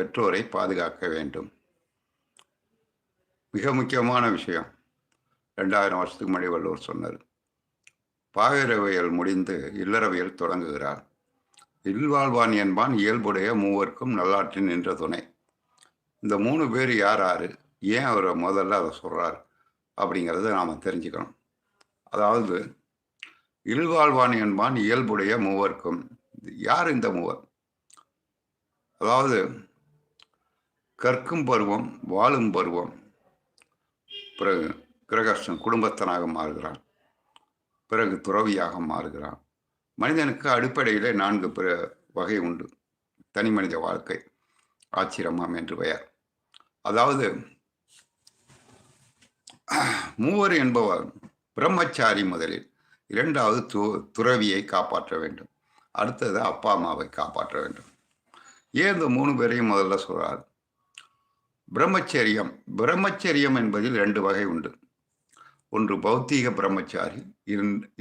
பெற்றோரை பாதுகாக்க வேண்டும். மிக முக்கியமான விஷயம் ரெண்டாயிரம் வருஷத்துக்கு முன்னாடி வள்ளுவர் சொன்னார் பாகரவியல் முடிந்து இல்லறவியல் தொடங்குகிறார். இல்வாழ்வான் என்பான் இயல்புடைய மூவருக்கும் நல்லாற்றின் நின்ற துணை. இந்த மூணு பேர் யார் யாரு ஏன் அவர் முதல்ல அதை சொல்கிறார் அப்படிங்கிறத நாம் தெரிஞ்சுக்கணும். அதாவது இல்வாழ்வான் என்பான் இயல்புடைய மூவருக்கும் யார் இந்த மூவர்? அதாவது கற்கும் பருவம் வாழும் பருவம். பிறகு கிரகஷ்டன் குடும்பத்தனாக மாறுகிறான். பிறகு துறவியாக மாறுகிறான். மனிதனுக்கு அடிப்படையில் நான்கு பிற வகை உண்டு. தனி மனித வாழ்க்கை ஆச்சிரமம் என்று பெயர். அதாவது மூவர் என்பவர் பிரம்மச்சாரி முதலில் இரண்டாவது து துறவியை காப்பாற்ற வேண்டும். அடுத்தது அப்பா அம்மாவை காப்பாற்ற வேண்டும். ஏன் இந்த மூணு பேரையும் முதல்ல சொல்கிறார் பிரம்மச்சரியம் பிரம்மச்சரியம் என்பதில் ரெண்டு வகை உண்டு. ஒன்று பௌத்தீக பிரம்மச்சாரி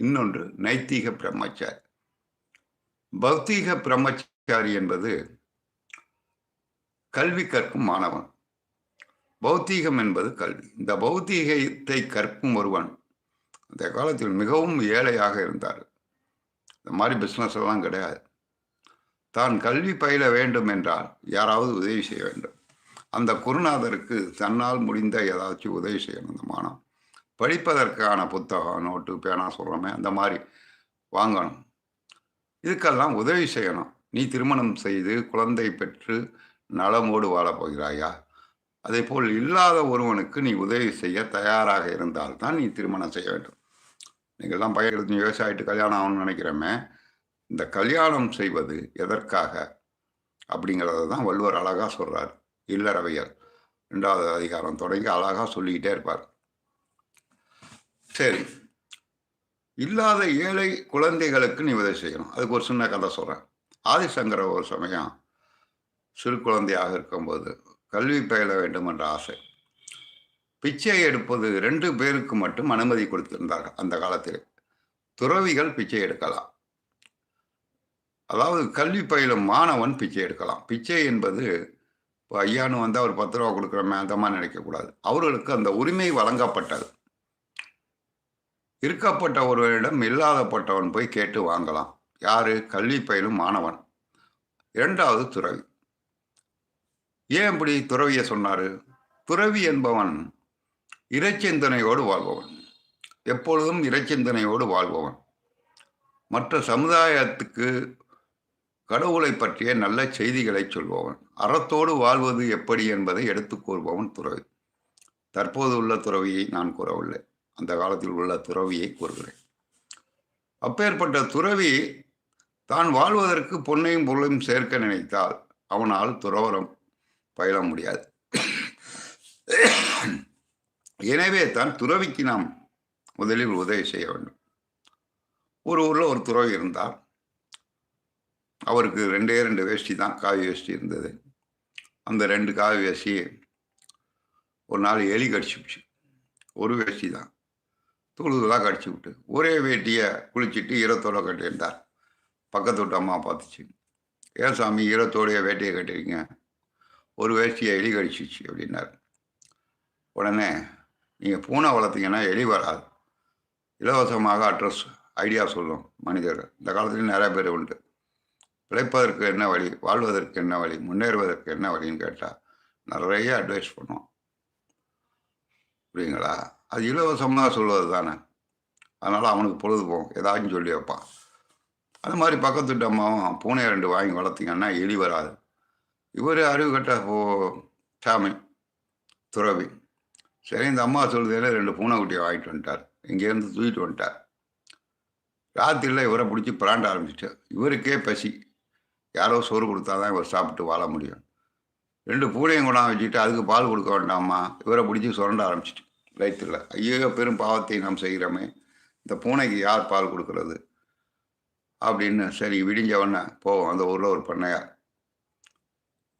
இன்னொன்று நைத்தீக பிரம்மச்சாரி. பௌத்தீக பிரம்மச்சாரி என்பது கல்வி கற்கும் மாணவன். பௌத்தீகம் என்பது கல்வி. இந்த பௌத்தீகத்தை கற்கும் ஒருவன் அந்த காலத்தில் மிகவும் ஏழையாக இருந்தார். இந்த மாதிரி பிஸ்னஸ் எல்லாம் கிடையாது. தான் கல்வி பயில வேண்டும் என்றால் யாராவது உதவி செய்ய வேண்டும். அந்த குருநாதருக்கு தன்னால் முடிந்த ஏதாச்சும் உதவி செய்யணும் இந்த மாணவன் படிப்பதற்கான புத்தகம் நோட்டு பேனா சொல்கிறோமே அந்த மாதிரி வாங்கணும். இதுக்கெல்லாம் உதவி செய்யணும். நீ திருமணம் செய்து குழந்தை பெற்று நலமோடு வாழப்போகிறாயா அதே போல் இல்லாத ஒருவனுக்கு நீ உதவி செய்ய தயாராக இருந்தால்தான் நீ திருமணம் செய்ய வேண்டும். நீங்கள்லாம் பயிர் விவசாயிட்டு கல்யாணம் ஆகணும்னு நினைக்கிறோமே இந்த கல்யாணம் செய்வது எதற்காக? அப்படிங்கிறத தான் வள்ளுவர் அழகாக சொல்கிறார் இல்லறவியல் ரெண்டாவது அதிகாரம் தொடங்கி அழகாக சொல்லிக்கிட்டே இருப்பார். சரி. இல்லாத ஏழை குழந்தைகளுக்கு நீ உதவி செய்யணும். அதுக்கு ஒரு சின்ன கதை சொல்கிறேன் ஆதிசங்கர ஒரு சமயம் சிறு குழந்தையாக இருக்கும்போது கல்வி பயில வேண்டும் என்ற ஆசை. பிச்சை எடுப்பது ரெண்டு பேருக்கு மட்டும் அனுமதி கொடுத்திருந்தார்கள் அந்த காலத்தில். துறவிகள் பிச்சை எடுக்கலாம். அதாவது கல்வி பயிலும் மாணவன் பிச்சை எடுக்கலாம். பிச்சை என்பது இப்போ ஐயானு வந்தால் அவர் பத்து ரூபா கொடுக்குறோமே அந்த மாதிரி நினைக்கக்கூடாது அவர்களுக்கு அந்த உரிமை வழங்கப்பட்டது. இருக்கப்பட்ட ஒருவரிடம் இல்லாதப்பட்டவன் போய் கேட்டு வாங்கலாம். யாரு? கல்வி பயிலும் மாணவன். இரண்டாவது துறவி. ஏன் இப்படி துறவியை சொன்னார்? துறவி என்பவன் இறைச்சிந்தனையோடு வாழ்பவன். எப்பொழுதும் இறைச்சிந்தனையோடு வாழ்பவன். மற்ற சமுதாயத்துக்கு கடவுளை பற்றிய நல்ல செய்திகளை சொல்பவன். அறத்தோடு வாழ்வது எப்படி என்பதை எடுத்து கூறுபவன் துறவி. தற்போது உள்ள துறவியை நான் கூறவில்லை. அந்த காலத்தில் உள்ள துறவியை கூறுகிறேன். அப்பேற்பட்ட துறவி தான் வாழ்வதற்கு பொன்னையும் பொருளையும் சேர்க்க நினைத்தால் அவனால் துறவரம் பயில முடியாது. எனவே தான் துறவிக்கு நாம் முதலில் உதவி செய்ய வேண்டும். ஒரு ஊரில் ஒரு துறவி இருந்தால் அவருக்கு ரெண்டே ரெண்டு வேஷ்டி தான் காவி வேஷ்டி இருந்தது. அந்த ரெண்டு காவி வேஷ்டி ஒரு நாள் எலி கடிச்சுச்சு ஒரு வேஷ்டி தான். துளுதுலாக கடிச்சு விட்டு ஒரே வேட்டியை குளிச்சுட்டு ஈரத்தோட கட்டியிருந்தார். பக்கத்து விட்டு அம்மா பார்த்துச்சு. ஏன் சாமி ஈரத்தோடைய வேட்டியை கட்டிருக்கீங்க? ஒரு வேஷ்டியை எலி கடிச்சிச்சு அப்படின்னார். உடனே நீங்கள் பூனை வளர்த்தீங்கன்னா எலி வராது. இலவசமாக அட்ரஸ் ஐடியா சொல்லும் மனிதர்கள். இந்த காலத்துலேயும் நிறையா பேர் உண்டு. பிழைப்பதற்கு என்ன வழி? வாழ்வதற்கு என்ன வழி? முன்னேறுவதற்கு என்ன வழின்னு கேட்டால் நிறைய அட்வைஸ் பண்ணுவோம். புரியுங்களா அது இலவசமாக சொல்வது தானே அதனால் அவனுக்கு பொழுது போகும் ஏதாச்சும் சொல்லி வைப்பான். அது மாதிரி பக்கத்து வீட்டு அம்மாவும் பூனையை ரெண்டு வாங்கி வளர்த்திங்கன்னா எலி வராது. இவர் அறிவு கட்ட ஓ சாமி துறவி. சரி இந்த அம்மா சொல்லுதேல ரெண்டு பூனை குட்டியை வாங்கிட்டு வந்துட்டார். இங்கேருந்து தூக்கிட்டு வந்துட்டார். ராத்திரியில் இவரை பிடிச்சி பிராண்ட ஆரம்பிச்சிட்டு இவருக்கே பசி. யாரோ சோறு கொடுத்தா தான் இவர் சாப்பிட்டு வாழ முடியும். ரெண்டு பூனையும் கொண்டாந்து வச்சுட்டு அதுக்கு பால் கொடுக்க வேண்டாமா? இவரை பிடிச்சி சுரண்ட ஆரம்பிச்சிட்டு வயிற்றுல ஐயோ பெரும் பாவத்தை நாம் செய்கிறோமே. இந்த பூனைக்கு யார் பால் கொடுக்கறது? அப்படின்னு சரி விடிஞ்ச உடனே போவோம். அந்த ஊரில் ஒரு பண்ணையார்.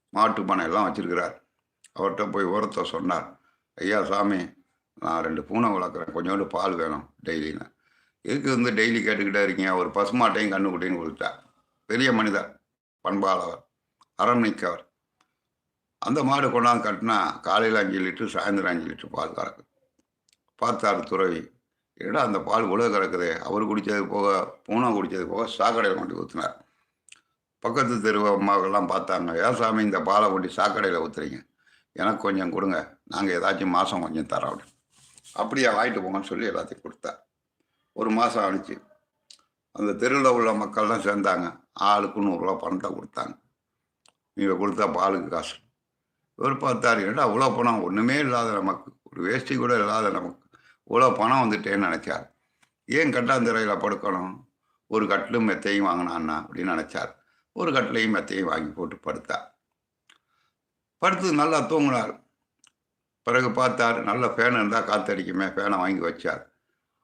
மாட்டு பண்ணை எல்லாம் வச்சிருக்கிறார். அவர்கிட்ட போய் உரத்தை சொன்னார். ஐயா சாமி நான் ரெண்டு பூனை வளர்க்குறேன். கொஞ்சோண்டு பால் வேணும் டெய்லின்னு. எதுக்கு வந்து டெய்லி கேட்டுக்கிட்டே இருக்கீங்க? ஒரு பசுமாட்டையும் கண்ணுக்குட்டின்னு கொடுத்தா. பெரிய மனிதர். பண்பாளவர் அரண்மைக்கவர் அந்த மாடு கொண்டாந்து கட்டினா காலையில் அஞ்சு லிட்டரு சாயந்தரம் அஞ்சு லிட்டரு பால் கறக்கு பார்த்தாரு துறவி ஏடா அந்த பால் உலக கறக்குதே? அவர் குடித்தது போக பூனை குடித்தது போக சாக்கடையில் கொண்டு ஊற்றினார் பக்கத்து தெரு அம்மாவெல்லாம் பார்த்தாங்க ஏசாமி இந்த பாலை கொண்டு சாக்கடையில் ஊற்றுறீங்க எனக்கு கொஞ்சம் கொடுங்க நாங்கள் ஏதாச்சும் மாதம் கொஞ்சம் தரோம். அப்படின்னு. அப்படியே வாங்கிட்டு போங்கன்னு சொல்லி எல்லாத்தையும் கொடுத்தா ஒரு மாதம் அனுப்பிச்சு அந்த தெருவில் உள்ள மக்கள்லாம் சேர்ந்தாங்க. ஆளுக்கு நூறுரூவா பணத்தை கொடுத்தாங்க. நீங்கள் கொடுத்தா பாலுக்கு காசு. இவர் பார்த்தாரு ஏடா அவ்வளோ பணம்? ஒன்றுமே இல்லாத நமக்கு. ஒரு வேஷ்டி கூட இல்லாத நமக்கு. இவ்வளோ பணம் வந்துட்டேன்னு நினச்சார். ஏன் கட்டாந்திரையில் படுக்கணும்? ஒரு கட்டிலும் மெத்தையும் வாங்கினான்னா? அப்படின்னு நினச்சார். ஒரு கட்டிலையும் மெத்தையும் வாங்கி போட்டு படுத்தார். படுத்து நல்லா தூங்கினார். பிறகு பார்த்தார் நல்ல ஃபேன் இருந்தால் காற்றடிக்குமே ஃபேனை வாங்கி வச்சார்.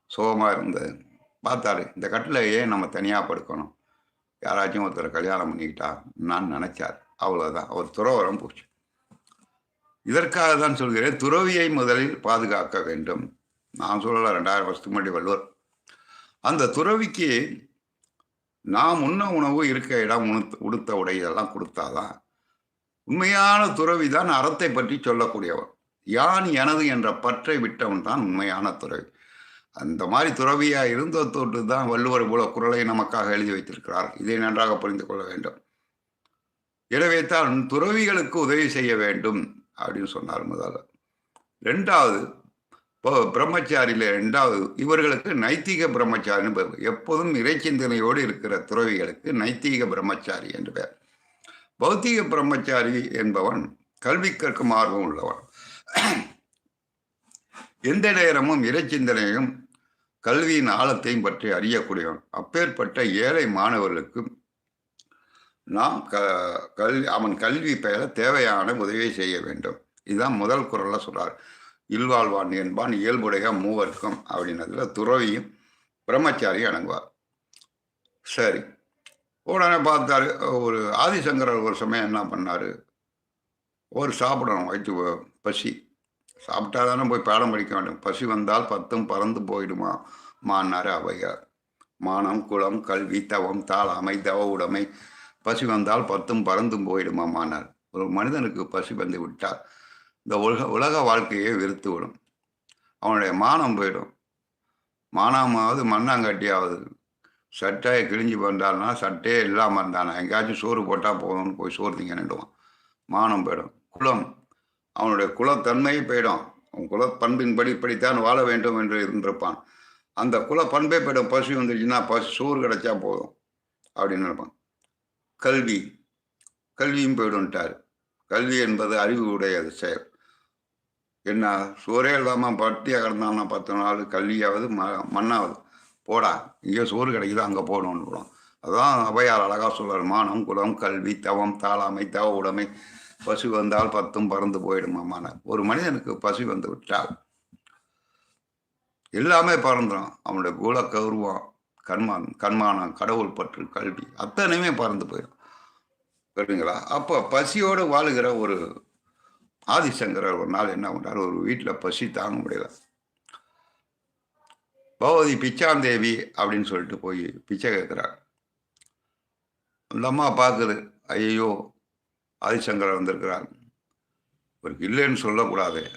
சுகமாக இருந்தது. பார்த்தாரு இந்த கட்டில் ஏன் நம்ம தனியாக படுக்கணும்? யாராச்சும் ஒருத்தரை கல்யாணம் பண்ணிக்கிட்டா நான் நினச்சார். அவ்வளோதான் அவர் துறவரம் போச்சு. இதற்காக தான் சொல்கிறேன் துறவியை முதலில் பாதுகாக்க வேண்டும். நான் சொல்லலை ரெண்டாயிரம் வருஷத்துக்கு முன்னாடி வள்ளுவர். அந்த துறவிக்கு நாம் உண்ண உணவு இருக்க இடம் உணு உடுத்த உடை இதெல்லாம் கொடுத்தாதான் உண்மையான துறவி தான் அறத்தை பற்றி சொல்லக்கூடியவன். யான் எனது என்ற பற்றை விட்டவன் தான் உண்மையான துறவி. அந்த மாதிரி துறவியாக இருந்த தொட்டு தான் வள்ளுவர் போல குரலை நமக்காக எழுதி வைத்திருக்கிறார். இதை நன்றாக புரிந்து கொள்ள வேண்டும். எனவே தான் துறவிகளுக்கு உதவி செய்ய வேண்டும் அப்படின்னு சொன்னார் முதல்ல ரெண்டாவது இப்போ பிரம்மச்சாரியில் ரெண்டாவது இவர்களுக்கு நைத்திக பிரம்மச்சாரின்னு பேர். எப்போதும் இறைச்சிந்தனையோடு இருக்கிற துறவிகளுக்கு நைத்திக பிரம்மச்சாரி என்று பெயர் பௌத்திக பிரம்மச்சாரி என்பவன் கல்வி கற்கும் ஆர்வம் உள்ளவன். எந்த நேரமும் இறைச்சிந்தனையும் கல்வியின் ஆழத்தையும் பற்றி அறியக்கூடியவன். அப்பேற்பட்ட ஏழை மாணவர்களுக்கு நாம் க கல்வி அவன் கல்வி பெயர தேவையான உதவியை செய்ய வேண்டும். இதுதான் முதல் குரலாக சொல்கிறார் இல்வாழ்வான் என்பான் இயல்புடைய மூவர்க்கம் அப்படின்னதுல துறவியும் பிரம்மச்சாரியும் அடங்குவார். சரி. உடனே பார்த்தாரு ஒரு ஆதிசங்கரர் ஒரு சமயம் என்ன பண்ணார்? ஒரு சாப்பிடணும் வயிற்று பசி. சாப்பிட்டா தானே போய் பாடம் படிக்க வேண்டும். பசி வந்தால் பத்தும் பறந்து போயிடுமா? மானார் அவையார் மானம் குளம் கல்வி தவம் தாளாமை தவ உடைமை. பசி வந்தால் பத்தும் பறந்தும் போயிடுமா? மானார் ஒரு மனிதனுக்கு பசி வந்து விட்டால் இந்த உலக உலக வாழ்க்கையே வெறுத்து விடும். அவனுடைய மானம் போயிடும். மானமாவது மண்ணாங்கட்டியாவது சட்டையை கிழிஞ்சு வந்தால்னா சட்டையே இல்லாமல் இருந்தானா? எங்கேயாச்சும் சோறு போட்டால் போகணும்னு போய் சோறு திங்க நின்றுவான் மானம் போயிடும். குலம் அவனுடைய குலத்தன்மையை போயிடும். அவன் குல பண்பின்படி இப்படித்தான் வாழ வேண்டும் என்று இருந்திருப்பான். அந்த குல பண்பே போயிடும். பசி வந்துருச்சுன்னா பசு சோறு கிடைச்சா போதும் அப்படின்னு நினைப்பான். கல்வி கல்வியும் போயிடும்ட்டார். கல்வி என்பது அறிவு உடையது செயல். என்ன சோறே இல்லாமல் பட்டியாக கிடந்தான்னா பத்து நாள் கல்வியாவது ம மண்ணாவது. போடா இங்கே சோறு கிடைக்குது அங்கே போகணும்னு போடும் அதான் அவையார் அழகாக சொல்கிறார் மானம் குலம் கல்வி தவம் தாளாமை தவ உடைமை பசி வந்தால் பத்தும் பறந்து போயிடுமாமான ஒரு மனிதனுக்கு பசி வந்து விட்டால் எல்லாமே பறந்துடும் அவனுடைய குல கௌரவம் கண்மான் கண்மானம் கடவுள் பற்று கல்வி அத்தனையுமே பறந்து போயிடும் சரிங்களா அப்போ பசியோடு வாழுகிற ஒரு ஆதிசங்கரர் ஒரு நாள் என்ன பண்ணார் ஒரு வீட்டில் பசி தாங்க முடியல. பகவதி பிச்சாந்தேவி அப்படின்னு சொல்லிட்டு போய் பிச்சை கேட்குறார் அந்த அம்மா பார்க்குது ஐயோ ஆதிசங்கரர் வந்திருக்கிறார். இவருக்கு இல்லைன்னு சொல்லக்கூடாது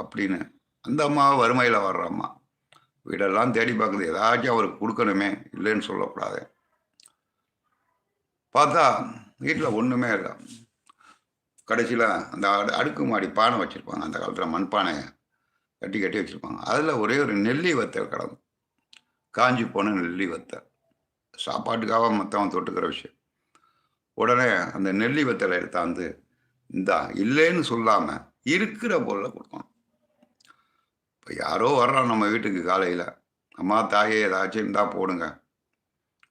அப்படின்னு அந்த அம்மா வறுமையில் வர்ற அம்மா. வீடெல்லாம் தேடி பார்க்குது. ஏதாச்சும் அவருக்கு கொடுக்கணுமே இல்லைன்னு சொல்லக்கூடாது. பார்த்தா வீட்டில் ஒன்றுமே இல்லை. கடைசியில் அந்த அடு அடுக்கு மாடி பானை வச்சுருப்பாங்க. அந்த காலத்தில் மண்பானை கட்டி கட்டி வச்சுருப்பாங்க. அதில் ஒரே ஒரு நெல்லி வத்தல் கிடந்து காஞ்சி போன நெல்லி வத்தல். சாப்பாட்டுக்காக மற்றவன் தொட்டுக்கிற விஷயம். உடனே அந்த நெல்லி வத்தலை எடுத்தாந்து இந்தா இல்லைன்னு சொல்லாமல் இருக்கிற பொருளை கொடுக்கணும். இப்போ யாரோ வர்றான் நம்ம வீட்டுக்கு காலையில் அம்மா தாயே ஏதாச்சும் இருந்தால் போடுங்க.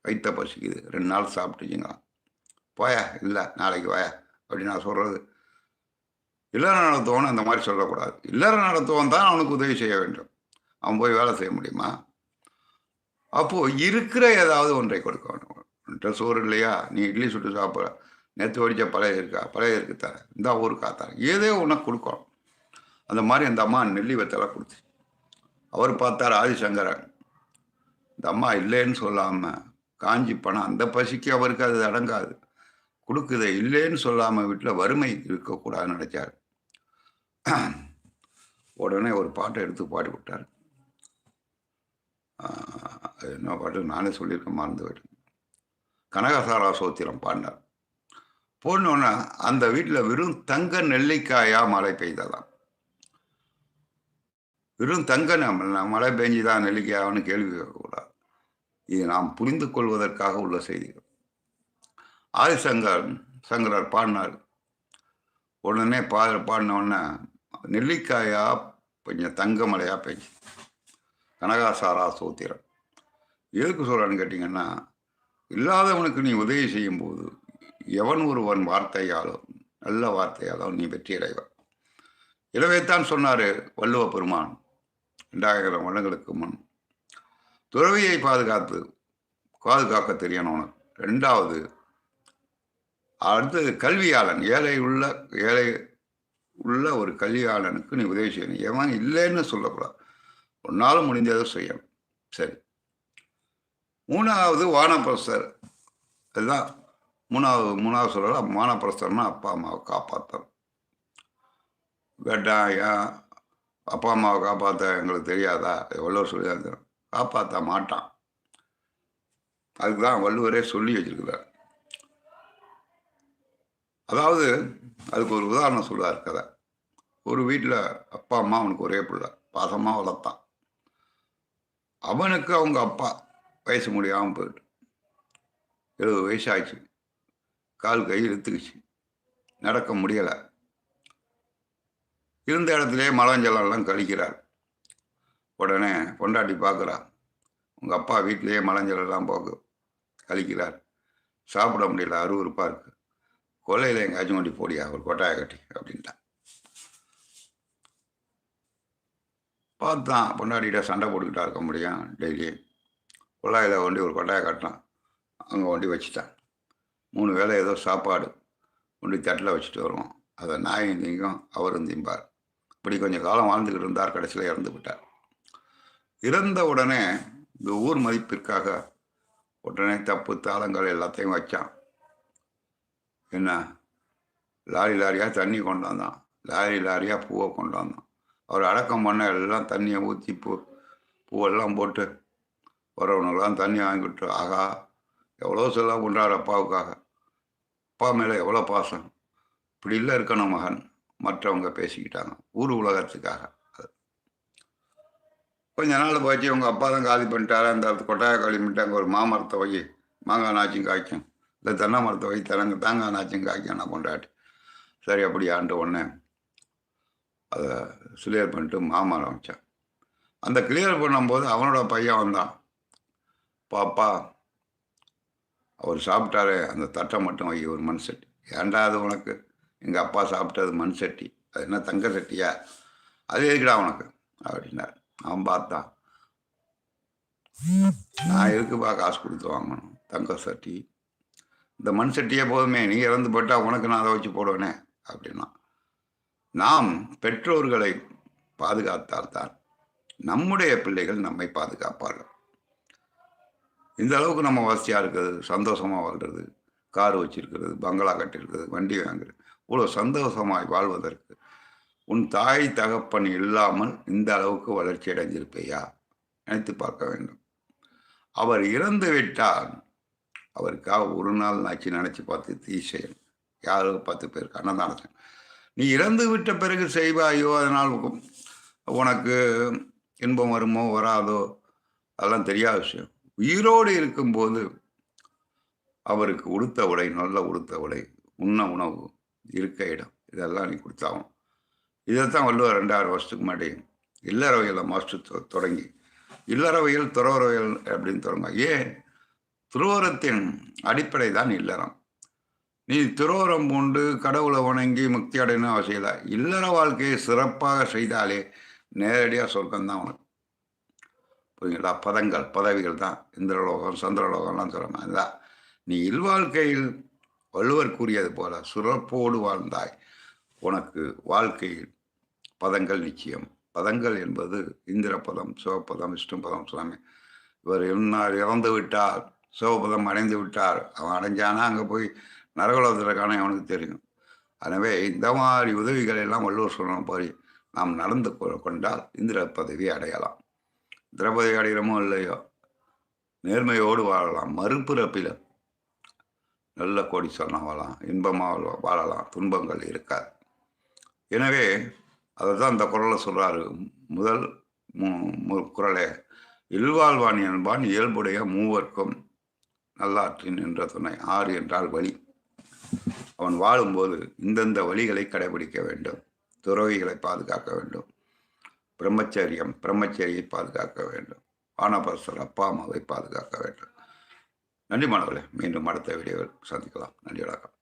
வைத்த பசிக்குது. ரெண்டு நாள் சாப்பிட்டுச்சிங்க. போயா இல்லை நாளைக்கு வாயா அப்படின்னு நான் சொல்கிறது இல்லற நடத்துவன் அந்த மாதிரி சொல்லக்கூடாது. இல்லற நடத்துவன் தான் அவனுக்கு உதவி செய்ய வேண்டும். அவன் போய் வேலை செய்ய முடியுமா? அப்போது இருக்கிற ஏதாவது ஒன்றை கொடுக்க வேண்டும். உன்கிட்ட சோறு இல்லையா? நீ இட்லி சுட்டு சாப்பிட்ற நேற்று வடித்த பழைய இருக்கா? பழைய இருக்கு தரேன். இந்த ஊருக்கா தரேன் ஏதோ ஒன்று கொடுக்கணும். அந்த மாதிரி அந்த அம்மா நெல்லி வெத்தலை கொடுத்து. அவர் பார்த்தார் ஆதிசங்கரன். இந்த அம்மா இல்லைன்னு சொல்லாமல் காஞ்சி பணம் அந்த பசிக்கு அவருக்கு அது அடங்காது. கொடுக்குதே இல்லைன்னு சொல்லாமல் வீட்டில் வறுமை இருக்கக்கூடாதுன்னு நினைச்சார். உடனே ஒரு பாட்டை எடுத்து பாடி விட்டார் என்ன பாட்டு? நானே சொல்லியிருக்கேன் மறந்து போயிட்டேன். கனகசாரா சோத்திரம் பாடினார். போனோன்னே அந்த வீட்டில் வெறும் தங்க நெல்லிக்காயா மழை பெய்ததாம். வெறும் தங்க மழை பெஞ்சுதான் நெல்லிக்காயான்னு கேள்வி கேட்கக்கூடாது. இது நாம் புரிந்து கொள்வதற்காக உள்ள செய்திகள் ஆதிசங்கர் சங்கரர் பாடினார். உடனே பா பாடினோடனே நெல்லிக்காயா கொஞ்சம் தங்க பெஞ்சு கனகாசாரா சோத்திரம். எதுக்கு சொல்கிறேன்னு கேட்டிங்கன்னா இல்லாதவனுக்கு நீ உதவி செய்யும்போது எவன் ஒருவன் வார்த்தையாலோ நல்ல வார்த்தையாலோ நீ வெற்றி அடைவார் தான் சொன்னார் வள்ளுவ பெருமான். ரெண்டாயிரம் வருடங்களுக்கு முன். துறவியை பாதுகாத்து பாதுகாக்க தெரியணும் உனக்கு ரெண்டாவது அடுத்தது கல்வியாளன். ஏழை உள்ள ஏழை உள்ள ஒரு கல்வியாளனுக்கு நீ உதவி செய்யணும். எவன் இல்லைன்னு சொல்லக்கூடாது. உன்னால் முடிந்ததை செய்யணும். சரி. மூணாவது வானப்பிரஸ்தர். அதுதான் மூணாவது மூணாவது சொல்லலாம் வானப்பிரஸ்தர்னா அப்பா அம்மாவை காப்பாற்றணும் வேண்டாம் அப்பா அம்மாவை காப்பாற்ற எங்களுக்கு தெரியாதா? எவ்வளோ சொல்லி தான் காப்பாற்ற மாட்டான். அதுக்கு தான் வள்ளுவரே சொல்லி வச்சிருக்கிறார். அதாவது அதுக்கு ஒரு உதாரணம் சொல்லுவார் கதை. ஒரு வீட்டில் அப்பா அம்மா அவனுக்கு ஒரே பிள்ளை. பாசமாக வளர்த்தான். அவனுக்கு அவங்க அப்பா. வயசு முடியாமல் போயிட்டு. எழுபது வயசு ஆச்சு கால் கை இழுத்துக்குச்சு. நடக்க முடியலை. இருந்த இடத்துலே மலஞ்சலம்லாம் கழிக்கிறார். உடனே பொண்டாட்டி பார்க்குறா. உங்கள் அப்பா வீட்டிலேயே மலஞ்சலெல்லாம் போக்கு கழிக்கிறார். சாப்பிட முடியல. அருவருப்பாக இருக்கு. கொல்லையில் எங்கேயாச்சும் கொண்டு போடியா? ஒரு கொட்டாய கட்டி அப்படின்ட்டான் பார்த்தான். பொண்டாட்டிகிட்ட சண்டை போட்டுக்கிட்டா இருக்க முடியும். டெய்லி குழாயில் வண்டி ஒரு கொட்டாயை கட்டினான். அங்கே வண்டி வச்சுட்டான். மூணு வேளை ஏதோ சாப்பாடு வண்டி தட்டில் வச்சுட்டு வருவோம் அதை நாயும் திங்கும் அவரும் திம்பார். இப்படி கொஞ்சம் காலம் வாழ்ந்துக்கிட்டு இருந்தார் கடைசியில் இறந்து விட்டார் இறந்த உடனே இந்த ஊர் மதிப்பிற்காக உடனே தப்பு தாளங்கள் எல்லாத்தையும் வச்சான். என்ன? லாரி லாரியாக தண்ணி கொண்டு வந்தான். லாரி லாரியாக பூவை கொண்டு வந்தான். அவர் அடக்கம் பண்ண எல்லாம் தண்ணியை ஊற்றி பூ பூவெல்லாம் போட்டு வரவனுக்கெல்லாம் தண்ணி வாங்கிட்டு ஆகா எவ்வளோ செல்லாம் கொண்டாரு அப்பாவுக்காக? அப்பா மேலே எவ்வளோ பாசம்? இப்படி இல்லை இருக்கணும் மகன் மற்றவங்க பேசிக்கிட்டாங்க ஊர் உலகத்துக்காக அது. கொஞ்ச நாள் போச்சு உங்கள் அப்பா தான் காலி பண்ணிட்டாரு அந்த கொட்டாய காலி அங்கே ஒரு மாமரத்தை வை மாங்காய் நாச்சும் காய்க்கும். இல்லை தென்னை மரத்தை வை தெனங்க தேங்காய் நாச்சும் காய்க்கும் நான் கொண்டாட்டி சரி அப்படி ஆண்டு உடனே அதை கிளியர் பண்ணிட்டு மாமரம் வச்சேன். அந்த கிளியர் பண்ணும்போது அவனோட பையன் வந்தான். பாப்பா அவர் சாப்பிட்டாரு அந்த தட்டை மட்டும் வை ஒரு மண் சட்டி ஏன்டா அது உனக்கு? எங்கள் அப்பா சாப்பிட்டது மண் சட்டி அது என்ன தங்க சட்டியா? அது எதுக்குடா உனக்கு? அப்படின்னார். அவன் பார்த்தான் நான் எதுக்குப்பா காசு கொடுத்து வாங்கணும்? தங்க சட்டி. இந்த மண் சட்டியே போதுமே நீ இறந்து போட்டால் உனக்கு நான் அதை வச்சு போடுவேனே அப்படின்னா நாம் பெற்றோர்களை பாதுகாத்தால்தான் நம்முடைய பிள்ளைகள் நம்மை பாதுகாப்பார்கள். இந்த அளவுக்கு நம்ம வசதியாக இருக்கிறது சந்தோஷமாக வாழ்றது கார் வச்சிருக்கிறது பங்களா கட்டியிருக்கிறது வண்டி வாங்குறது இவ்வளோ சந்தோஷமாய் வாழ்வதற்கு உன் தாய் தகப்பன் இல்லாமல் இந்த அளவுக்கு வளர்ச்சி அடைஞ்சிருப்பையா? நினைத்து பார்க்க வேண்டும். அவர் இறந்து விட்டால் அவருக்காக ஒரு நாள் நாச்சு நினச்சி பார்த்து தீ செய்யணும் யாரோ பத்து பேருக்கு அன்னதானம் நீ இறந்து விட்ட பிறகு செய்வாயோ? அதனால் உனக்கு இன்பம் வருமோ வராதோ? அதெல்லாம் தெரியாத விஷயம். உயிரோடு இருக்கும்போது அவருக்கு உடுத்த உடை நல்ல உடுத்த உடை உண்ண உணவு இருக்க இடம். இதெல்லாம் நீ கொடுத்தாகும் இதைத்தான் வள்ளுவர் ரெண்டாயிரம் வருஷத்துக்கு முன்னாடி இல்லறவையில் மாஸ்டர் தொ- தொடங்கி இல்லறவையில் துறவரவையில் அப்படின்னு தொடங்க ஏன்? துறவரத்தின் அடிப்படை தான் இல்லறம். நீ துறவரம் பூண்டு கடவுளை வணங்கி முக்தி அடையணும் அவசியம் இல்லை. இல்லற வாழ்க்கையை சிறப்பாக செய்தாலே நேரடியாக சொர்க்கம்தான் உனக்கு. புரியுங்களா பதங்கள் பதவிகள் தான் இந்திரலோகம் சந்திரலோகம்லாம் சொல்கிறோம் அதுதான் நீ இல்வாழ்க்கையில் வள்ளுவர் கூறியது போல சுரப்போடு வாழ்ந்தாய். உனக்கு வாழ்க்கையில் பதங்கள் நிச்சயம். பதங்கள் என்பது இந்திர பதம் சிவபதம் விஷ்ணு பதம் சுவாமி. இவர் இன்னார் இறந்து விட்டார் சிவபதம் அடைந்து விட்டார். அவன் அடைஞ்சானா? அங்கே போய் நரகலோகத்திற்கான அவனுக்கு தெரியும். எனவே இந்த மாதிரி உதவிகளை எல்லாம் வள்ளுவர் சொல்லணும் போய் நாம் நடந்து கொ- கொண்டால் இந்திர பதவி அடையலாம். திரௌபதி அடைகிறோமோ இல்லையோ? நேர்மையோடு வாழலாம். மறுபிறப்பில் நல்ல கோடி சொன்னவாளாம் இன்பமாக வாழலாம். துன்பங்கள் இருக்காது. எனவே அதை தான் அந்த குரலை சொல்கிறாரு முதல் மு- மு- குரலே இல்வாழ்வான் என்பான் இயல்புடைய மூவர்க்கும் நல்லாற்றின் என்ற துணை. ஆறு என்றால் வழி. அவன் வாழும்போது இந்தந்த வழிகளை கடைபிடிக்க வேண்டும். துறவிகளை பாதுகாக்க வேண்டும். பிரம்மச்சரியம் பிரம்மச்சரியை பாதுகாக்க வேண்டும். ஆனாபரசர் அப்பா அம்மாவை பாதுகாக்க வேண்டும். நன்றி மாணவர்களே மீண்டும் அடுத்த வீடியோவில் சந்திக்கலாம். நன்றி வணக்கம்.